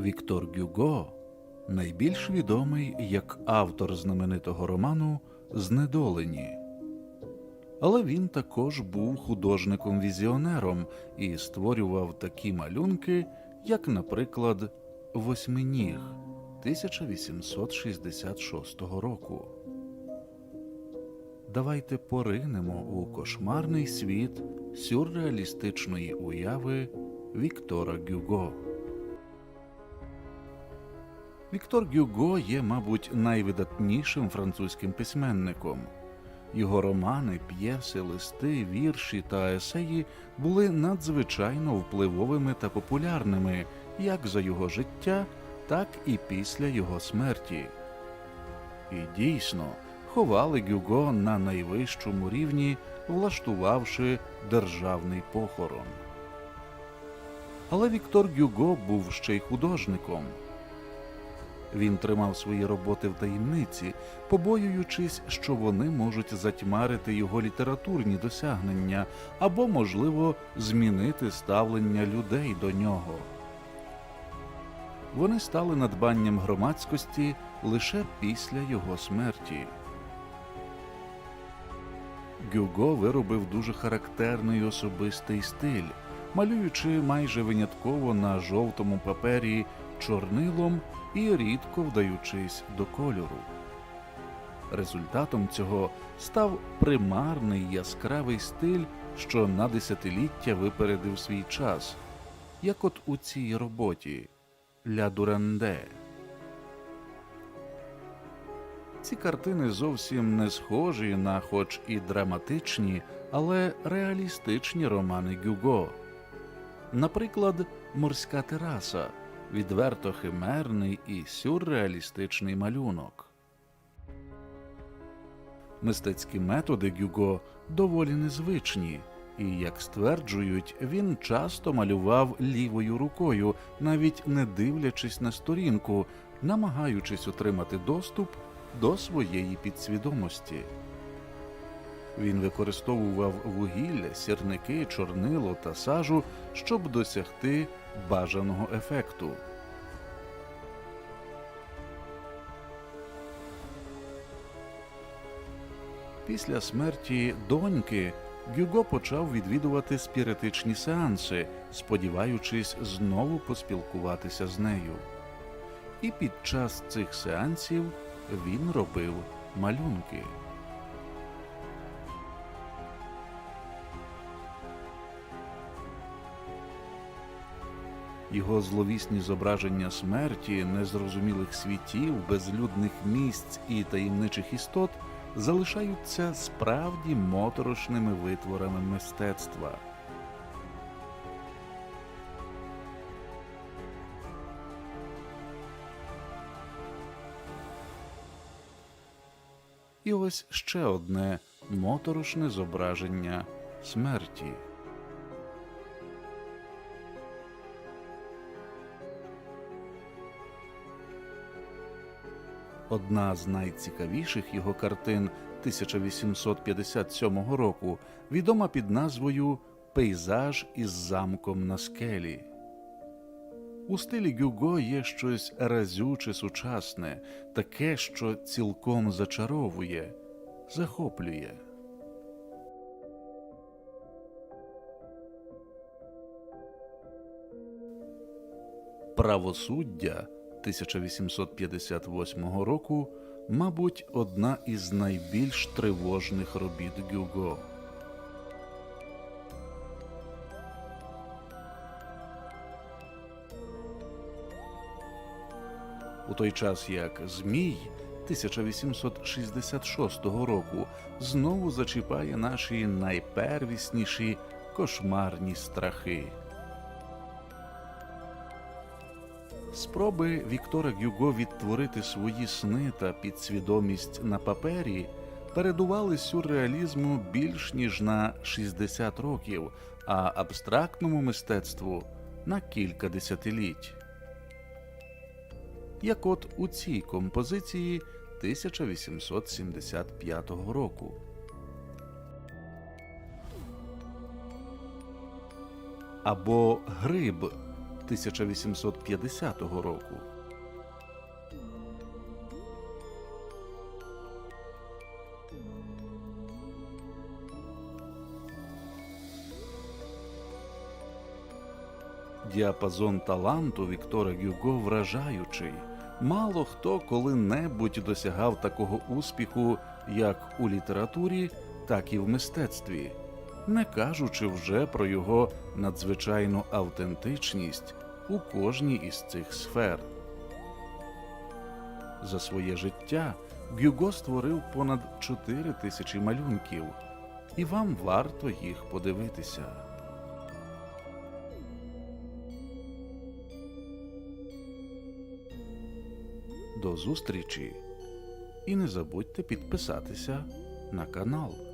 Віктор Гюго найбільш відомий як автор знаменитого роману Знедолені. Але він також був художником-візіонером і створював такі малюнки, як, наприклад, Восьминіг 1866 року. Давайте поринемо у кошмарний світ сюрреалістичної уяви Віктора Гюго. Віктор Гюго є, мабуть, найвидатнішим французьким письменником. Його романи, п'єси, листи, вірші та есеї були надзвичайно впливовими та популярними як за його життя, так і після його смерті. І дійсно ховали Гюго на найвищому рівні, влаштувавши державний похорон. Але Віктор Гюго був ще й художником. Він тримав свої роботи в таємниці, побоюючись, що вони можуть затьмарити його літературні досягнення або, можливо, змінити ставлення людей до нього. Вони стали надбанням громадськості лише після його смерті. Гюго виробив дуже характерний особистий стиль, малюючи майже винятково на жовтому папері чорнилом і рідко вдаючись до кольору. Результатом цього став примарний яскравий стиль, що на десятиліття випередив свій час, як от у цій роботі Ля Дуранде. Ці картини зовсім не схожі на, хоч і драматичні, але реалістичні романи Гюго. Наприклад, Морська тераса відверто химерний і сюрреалістичний малюнок. Мистецькі методи Гюго доволі незвичні, і, як стверджують, він часто малював лівою рукою, навіть не дивлячись на сторінку, намагаючись отримати доступ до своєї підсвідомості. Він використовував вугілля, сірники, чорнило та сажу, щоб досягти бажаного ефекту. Після смерті доньки Гюго почав відвідувати спіритичні сеанси, сподіваючись знову поспілкуватися з нею. І під час цих сеансів він робив малюнки. Його зловісні зображення смерті, незрозумілих світів, безлюдних місць і таємничих істот залишаються справді моторошними витворами мистецтва. І ось ще одне моторошне зображення смерті. Одна з найцікавіших його картин 1857 року відома під назвою Пейзаж із замком на скелі. У стилі Гюго є щось разюче сучасне, таке, що цілком зачаровує, захоплює. Правосуддя 1858 року, мабуть, одна із найбільш тривожних робіт Гюго. У той час як Змій 1866 року знову зачіпає наші найпервісніші кошмарні страхи. Спроби Віктора Гюго відтворити свої сни та підсвідомість на папері передували сюрреалізму більш ніж на 60 років, а абстрактному мистецтву на кілька десятиліть. Як от у цій композиції 1875 року. Або Гриб 1850 року. Діапазон таланту Віктора Гюго вражаючий. Мало хто коли-небудь досягав такого успіху як у літературі, так і в мистецтві, не кажучи вже про його надзвичайну автентичність у кожній із цих сфер. За своє життя Гюго створив понад 4 тисячі малюнків, і вам варто їх подивитися. До зустрічі і не забудьте підписатися на канал.